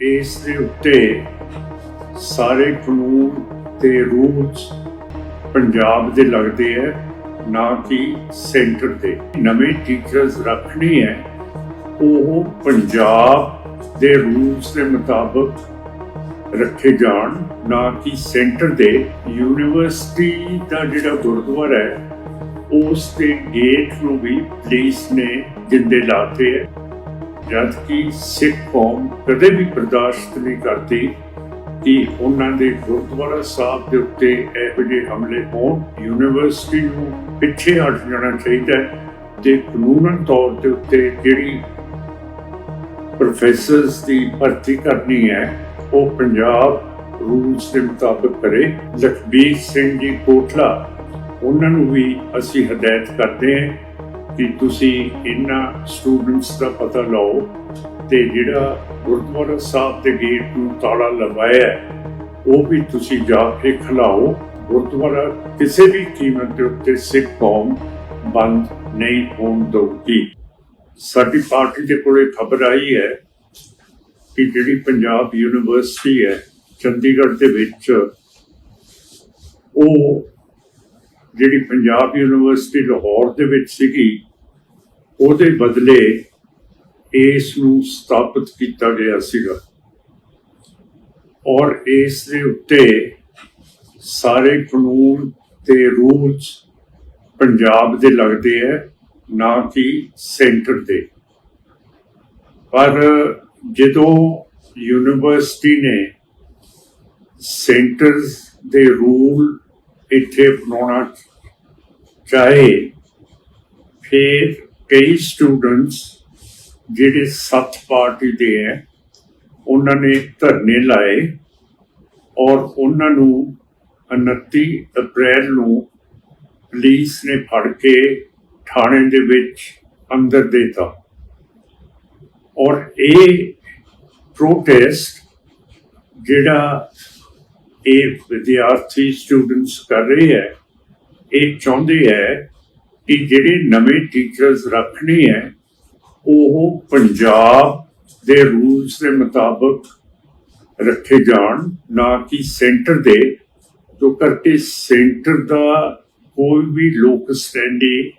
ਇਸ ਦੇ ਉੱਤੇ ਸਾਰੇ ਕਾਨੂੰਨ ਤੇ ਰੂਲਸ ਪੰਜਾਬ ਦੇ ਲੱਗਦੇ ਹੈ, ਨਾ ਕਿ ਸੈਂਟਰ ਦੇ। ਨਵੇਂ ਟੀਚਰਸ ਰੱਖਣੇ ਹੈ, ਉਹ ਪੰਜਾਬ ਦੇ ਰੂਲਸ ਦੇ ਮੁਤਾਬਕ ਰੱਖੇ ਜਾਣ, ਨਾ ਕਿ ਸੈਂਟਰ ਦੇ। ਯੂਨੀਵਰਸਿਟੀ ਦਾ ਜਿਹੜਾ ਗੁਰਦੁਆਰਾ ਹੈ, ਉਸ ਦੇ ਗੇਟ ਨੂੰ ਵੀ ਪੁਲਿਸ ਨੇ ਜਿੰਦੇ ਲਾਤੇ ਹੈ। ਜਦ ਕਿ ਸਿੱਖ ਕੌਮ ਕਦੇ ਵੀ ਬਰਦਾਸ਼ਤ ਨਹੀਂ ਕਰਦੀ ਕਿ ਉਹਨਾਂ ਦੇ ਗੁਰਦੁਆਰਾ ਸਾਹਿਬ ਦੇ ਉੱਤੇ ਇਹੋ ਜਿਹੇ ਹਮਲੇ ਹੋਣ। ਯੂਨੀਵਰਸਿਟੀ ਨੂੰ ਪਿੱਛੇ ਹਟ ਜਾਣਾ ਚਾਹੀਦਾ ਹੈ ਤੇ ਕਾਨੂੰਨਨ ਤੌਰ ਦੇ ਉੱਤੇ ਜਿਹੜੀ ਪ੍ਰੋਫੈਸਰਸ ਦੀ ਭਰਤੀ ਕਰਨੀ ਹੈ, ਉਹ ਪੰਜਾਬ ਰੂਲਸ ਦੇ ਮੁਤਾਬਕ ਕਰੇ। ਲਖਬੀਰ ਸਿੰਘ ਜੀ ਕੋਟਲਾ ਉਹਨਾਂ ਨੂੰ ਵੀ ਅਸੀਂ ਹਦਾਇਤ ਕਰਦੇ ਹਾਂ ਕਿ ਤੁਸੀਂ ਇਹਨਾਂ ਸਟੂਡੈਂਟਸ ਦਾ ਪਤਾ ਲਓ ਤੇ ਜਿਹੜਾ ਗੁਰਦੁਆਰਾ ਸਾਹਿਬ ਦੇ ਗੇਟ ਨੂੰ ਤਾਲਾ ਲਗਾਇਆ ਹੈ, ਉਹ ਵੀ ਤੁਸੀਂ ਜਾ ਕੇ ਖਲਾਓ। ਗੁਰਦੁਆਰਾ ਕਿਸੇ ਵੀ ਕੀਮਤ ਦੇ ਉੱਤੇ ਸਿੱਖ ਕੌਮ ਬੰਦ ਨਹੀਂ ਹੋਣ ਦਊਗੀ। ਸਾਡੀ ਪਾਰਟੀ ਦੇ ਕੋਲੇ ਖਬਰ ਆਈ ਹੈ ਕਿ ਜਿਹੜੀ ਪੰਜਾਬ ਯੂਨੀਵਰਸਿਟੀ ਹੈ ਚੰਡੀਗੜ੍ਹ ਦੇ ਵਿੱਚ ਉਹ ਜਿਹੜੀ ਪੰਜਾਬ ਯੂਨੀਵਰਸਿਟੀ ਲਾਹੌਰ ਦੇ ਵਿੱਚ ਸੀਗੀ, ਉਹਦੇ ਬਦਲੇ ਇਸ ਨੂੰ ਸਥਾਪਿਤ ਕੀਤਾ ਗਿਆ ਸੀਗਾ। ਔਰ ਇਸ ਦੇ ਉੱਤੇ ਸਾਰੇ ਕਾਨੂੰਨ ਤੇ ਰੂਲਸ ਪੰਜਾਬ ਦੇ ਲੱਗਦੇ ਹੈ ਨਾ ਕਿ ਸੈਂਟਰ ਦੇ। ਪਰ ਜਦੋਂ ਯੂਨੀਵਰਸਿਟੀ ਨੇ ਸੈਂਟਰਸ ਦੇ ਰੂਲ ਇੱਥੇ ਬਣਾਉਣਾ ਚਾਹੇ, ਫਿਰ ਕਈ ਸਟੂਡੈਂਟਸ ਜਿਹੜੇ ਸੱਤ ਪਾਰਟੀ ਦੇ ਹੈ, ਉਹਨਾਂ ਨੇ ਧਰਨੇ ਲਾਏ ਔਰ ਉਹਨਾਂ ਨੂੰ 29 ਅਪ੍ਰੈਲ ਨੂੰ ਪੁਲਿਸ ਨੇ ਫੜ ਕੇ ਥਾਣੇ ਦੇ ਵਿੱਚ ਅੰਦਰ ਦੇਤਾ। ਔਰ ਇਹ ਪ੍ਰੋਟੈਸਟ ਜਿਹੜਾ ਇਹ ਵਿਦਿਆਰਥੀ ਸਟੂਡੈਂਟਸ ਕਰ ਰਹੇ ਹੈ, ਇਹ ਚਾਹੁੰਦੇ ਹੈ ਕਿ ਜਿਹੜੇ ਨਵੇਂ ਟੀਚਰਸ ਰੱਖਣੇ ਹੈ, ਉਹ ਪੰਜਾਬ ਦੇ ਰੂਲਸ ਦੇ ਮੁਤਾਬਕ ਰੱਖੇ ਜਾਣ, ਨਾ ਕਿ ਸੈਂਟਰ ਦੇ, ਜੋ ਕਰਕੇ ਸੈਂਟਰ ਦਾ ਕੋਈ ਵੀ ਲੋਕ ਸਟੈਂਡੀ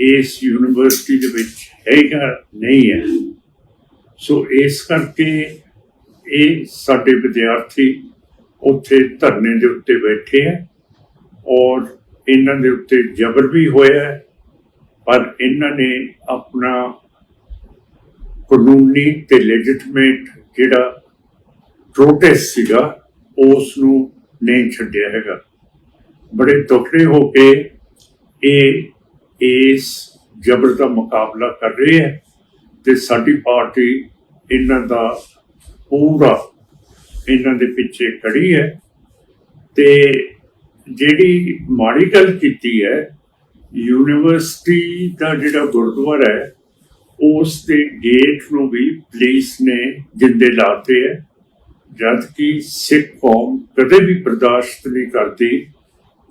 ਇਸ ਯੂਨੀਵਰਸਿਟੀ ਦੇ ਵਿੱਚ ਹੈਗਾ ਨਹੀਂ ਹੈ। ਸੋ ਇਸ ਕਰਕੇ ਇਹ ਸਾਡੇ ਵਿਦਿਆਰਥੀ ਉੱਥੇ ਧਰਨੇ ਦੇ ਉੱਤੇ ਬੈਠੇ ਹੈ ਔਰ ਇਹਨਾਂ ਦੇ ਉੱਤੇ ਜ਼ਬਰ ਵੀ ਹੋਇਆ ਪਰ ਇਹਨਾਂ ਨੇ ਆਪਣਾ ਕਾਨੂੰਨੀ ਤੇ ਲੈਜਿਟਮੇਟ ਜਿਹੜਾ ਪ੍ਰੋਟੈਸਟ ਸੀਗਾ ਉਸ ਨੂੰ ਨਹੀਂ ਛੱਡਿਆ ਹੈਗਾ। ਬੜੇ ਦੁਖੜੇ ਹੋ ਕੇ ਇਹ ਇਸ ਜ਼ਬਰ ਦਾ ਮੁਕਾਬਲਾ ਕਰ ਰਹੇ ਹੈ ਤੇ ਸਾਡੀ ਪਾਰਟੀ ਇਹਨਾਂ ਦਾ ਪੂਰਾ ਇਹਨਾਂ ਦੇ ਪਿੱਛੇ ਖੜੀ ਹੈ। ਤੇ ਜਿਹੜੀ ਮਾੜੀ ਗੱਲ ਕੀਤੀ ਹੈ, ਯੂਨੀਵਰਸਿਟੀ ਦਾ ਜਿਹੜਾ ਗੁਰਦੁਆਰਾ ਹੈ, ਉਸ ਦੇ ਗੇਟ ਨੂੰ ਵੀ ਪੁਲਿਸ ਨੇ ਜਿੰਦੇ ਲਾਤੇ ਹੈ। ਜਦ ਕਿ ਸਿੱਖ ਕੌਮ ਕਦੇ ਵੀ ਬਰਦਾਸ਼ਤ ਨਹੀਂ ਕਰਦੀ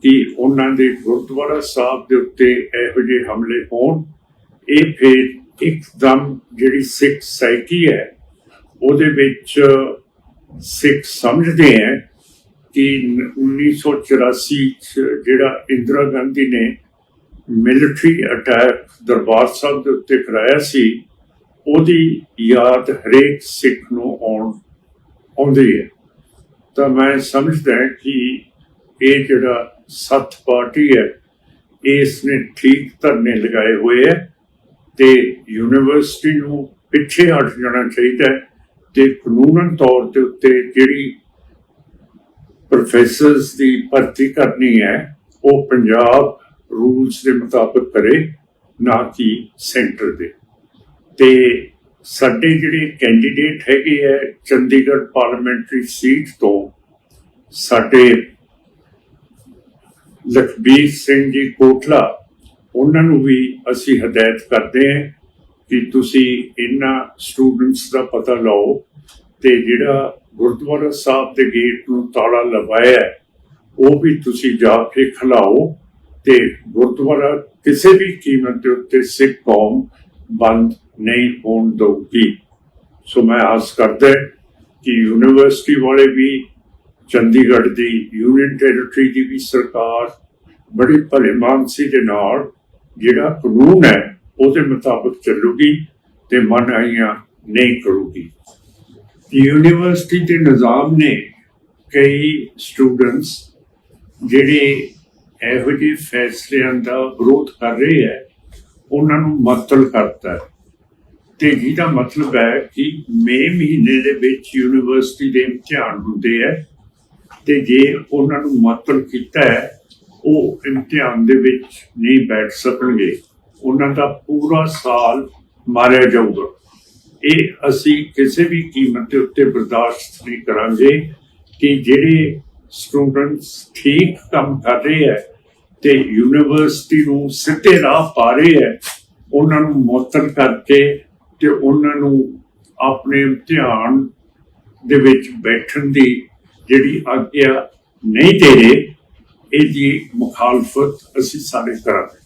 ਕਿ ਉਹਨਾਂ ਦੇ ਗੁਰਦੁਆਰਾ ਸਾਹਿਬ ਦੇ ਉੱਤੇ ਇਹੋ ਜਿਹੇ ਹਮਲੇ ਹੋਣ। ਇਹ ਫਿਰ ਇੱਕਦਮ ਜਿਹੜੀ ਸਿੱਖ ਸਾਈਕੀ ਹੈ, ਉਹਦੇ ਵਿੱਚ ਸਿੱਖ ਸਮਝਦੇ ਹੈ ਕਿ 1984 ਚ ਜਿਹੜਾ ਇੰਦਰਾ ਗਾਂਧੀ ਨੇ ਮਿਲਟਰੀ ਅਟੈਕ ਦਰਬਾਰ ਸਾਹਿਬ ਦੇ ਉੱਤੇ ਕਰਾਇਆ ਸੀ, ਉਹਦੀ ਯਾਦ ਹਰੇਕ ਸਿੱਖ ਨੂੰ ਆਉਣ, ਆਉਂਦੀ ਹੈ। ਤਾਂ ਮੈਂ ਸਮਝਦਾ ਕਿ ਇਹ ਜਿਹੜਾ ਸੱਤ ਪਾਰਟੀ ਹੈ, ਇਸ ਨੇ ਠੀਕ ਧਰਨੇ ਲਗਾਏ ਹੋਏ ਹੈ ਤੇ ਯੂਨੀਵਰਸਿਟੀ ਨੂੰ ਪਿੱਛੇ ਹਟ ਜਾਣਾ ਚਾਹੀਦਾ ਹੈ। ਤੇ ਕਾਨੂੰਨਨ ਤੌਰ ਦੇ ਉੱਤੇ ਜਿਹੜੀ ਪ੍ਰੋਫੈਸਰਸ ਦੀ ਭਰਤੀ ਕਰਨੀ ਹੈ, ਉਹ ਪੰਜਾਬ ਰੂਲਸ ਦੇ ਮੁਤਾਬਕ ਕਰੇ, ਨਾ ਕਿ ਸੈਂਟਰ ਦੇ। ਤੇ ਸਾਡੇ ਜਿਹੜੇ ਕੈਂਡੀਡੇਟ ਹੈਗੇ ਹੈ, ਚੰਡੀਗੜ੍ਹ ਪਾਰਲੀਮੈਂਟਰੀ ਸੀਟ ਤੋਂ, ਸਾਡੇ ਲਖਬੀਰ ਸਿੰਘ ਜੀ ਕੋਟਲਾ ਉਹਨਾਂ ਨੂੰ ਵੀ ਅਸੀਂ ਹਦਾਇਤ ਕਰਦੇ ਹਾਂ ਕਿ ਤੁਸੀਂ ਇਹਨਾਂ ਸਟੂਡੈਂਟਸ ਦਾ ਪਤਾ ਲਾਓ ਤੇ ਜਿਹੜਾ ਗੁਰਦੁਆਰਾ ਸਾਹਿਬ ਦੇ ਗੇਟ ਨੂੰ ਤਾਲਾ ਲਗਾਇਆ ਉਹ ਵੀ ਤੁਸੀਂ ਜਾ ਕੇ ਖਲਾਓ ਤੇ ਗੁਰਦੁਆਰਾ ਕਿਸੇ ਵੀ ਕੀਮਤ ਦੇ ਉੱਤੇ ਸਿੱਖ ਕੌਮ ਬੰਦ ਨਹੀਂ ਹੋਣ ਦਊਗੀ। ਸੋ ਮੈਂ ਆਸ ਕਰਦਾ ਕਿ ਯੂਨੀਵਰਸਿਟੀ ਵਾਲੇ ਵੀ, ਚੰਡੀਗੜ੍ਹ ਦੀ ਯੂਨੀਅਨ ਟੈਰੀਟਰੀ ਦੀ ਵੀ ਸਰਕਾਰ ਬੜੀ ਭਲੇ ਮਾਨਸੀ ਦੇ ਨਾਲ ਜਿਹੜਾ ਕਾਨੂੰਨ ਹੈ ਉਹਦੇ ਮੁਤਾਬਕ ਚੱਲੂਗੀ ਤੇ ਮਨ ਆਈਆਂ ਨਹੀਂ ਕਰੂਗੀ। ਯੂਨੀਵਰਸਿਟੀ ਦੇ ਨਿਜ਼ਾਮ ਨੇ ਕਈ ਸਟੂਡੈਂਟਸ ਜਿਹੜੇ ਇਹੋ ਜਿਹੇ ਫੈਸਲਿਆਂ ਦਾ ਵਿਰੋਧ ਕਰ ਰਹੇ ਹੈ, ਉਹਨਾਂ ਨੂੰ ਮਤਲ ਕਰਤਾ ਹੈ। ਤੇ ਜਿਹਦਾ ਮਤਲਬ ਹੈ ਕਿ ਮਈ ਮਹੀਨੇ ਦੇ ਵਿੱਚ ਯੂਨੀਵਰਸਿਟੀ ਦੇ ਇਮਤਿਹਾਨ ਹੁੰਦੇ ਹੈ ਤੇ ਜੇ ਉਹਨਾਂ ਨੂੰ ਮਤਲ ਕੀਤਾ ਹੈ, ਉਹ ਇਮਤਿਹਾਨ ਦੇ ਵਿੱਚ ਨਹੀਂ ਬੈਠ ਸਕਣਗੇ। ਉਹਨਾਂ ਦਾ ਪੂਰਾ ਸਾਲ ਮਾਰਿਆ ਜਾਊਗਾ। ਇਹ ਅਸੀਂ ਕਿਸੇ ਵੀ ਕੀਮਤ ਦੇ ਉੱਤੇ ਬਰਦਾਸ਼ਤ ਨਹੀਂ ਕਰਾਂਗੇ ਕਿ ਜਿਹੜੇ ਸਟੂਡੈਂਟਸ ਠੀਕ ਕੰਮ ਕਰ ਰਹੇ ਹੈ ਤੇ ਯੂਨੀਵਰਸਿਟੀ ਨੂੰ ਸਿੱਧੇ ਰਾਹ ਪਾ ਰਹੇ ਹੈ, ਉਹਨਾਂ ਨੂੰ ਮੁਅੱਤਲ ਕਰਕੇ ਤੇ ਉਹਨਾਂ ਨੂੰ ਆਪਣੇ ਧਿਆਨ ਦੇ ਵਿੱਚ ਬੈਠਣ ਦੀ ਜਿਹੜੀ ਆਗਿਆ ਨਹੀਂ ਦੇ ਰਹੇ, ਇਹਦੀ ਮੁਖਾਲਫਤ ਅਸੀਂ ਸਾਰੇ ਕਰਾਂਗੇ